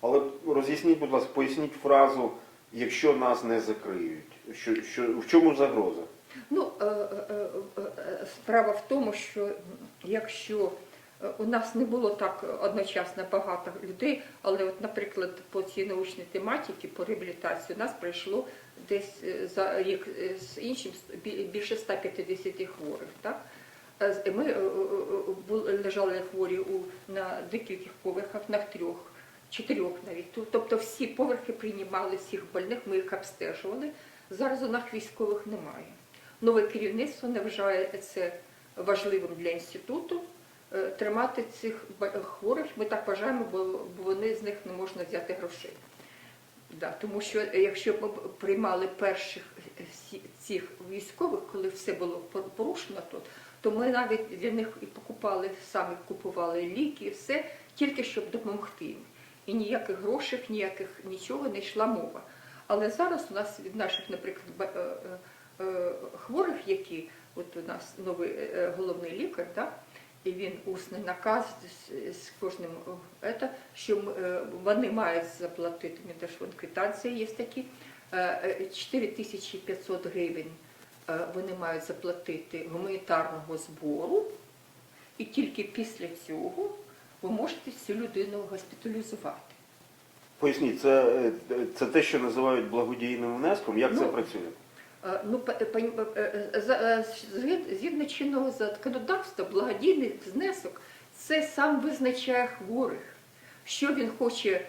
Але роз'ясніть, будь ласка, поясніть фразу, якщо нас не закриють. Що, що, в чому загроза? Ну, е, е, е, справа в тому, що якщо у нас не було так одночасно багато людей, але, от, наприклад, по цій научній тематиці, по реабілітації, у нас прийшло десь за рік з іншим більше 150 хворих. Так? Ми лежали хворі на декількох поверхах, на трьох, чотирьох навіть. Тобто всі поверхи приймали всіх больних, ми їх обстежували. Зараз у нас військових немає. Нове керівництво не вважає це важливим для інституту е, тримати цих хворих. Ми так вважаємо, бо вони з них не можна взяти грошей. Да, тому що е, якщо ми приймали перших е, цих військових, коли все було порушено тут, то ми навіть для них і покупали, самі купували ліки, і все, тільки щоб допомогти їм. І ніяких грошей, ніяких нічого не йшла мова. Але зараз у нас від наших, наприклад, е, е, е, хворих, які от у нас новий головний лікар, так, і він усний наказ з, кожним це, що вони мають заплатити, мені теж вон квитанції є такі, е, е, 4500 гривень вони мають заплатити гуманітарного збору, і тільки після цього ви можете цю людину госпіталізувати. Поясніть, це, е, це те, що називають благодійним внеском. Як це Ну, працює? Е, Ну, е, згідно чинного законодавства, благодійний внесок це сам визначає хворих, що він хоче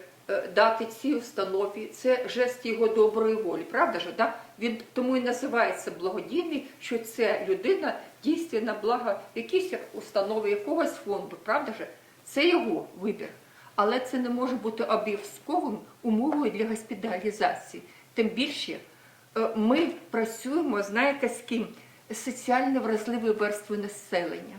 дати цій установі, це жест його доброї волі, правда ж? Да? Він тому і називається благодійний, що це людина дійсно на благо якійсь установи, якогось фонду, правда ж? Це його вибір. Але це не може бути обов'язковим умовою для госпіталізації. Тим більше е, ми працюємо, знаєте, з ким? Соціально вразливою верствою населення.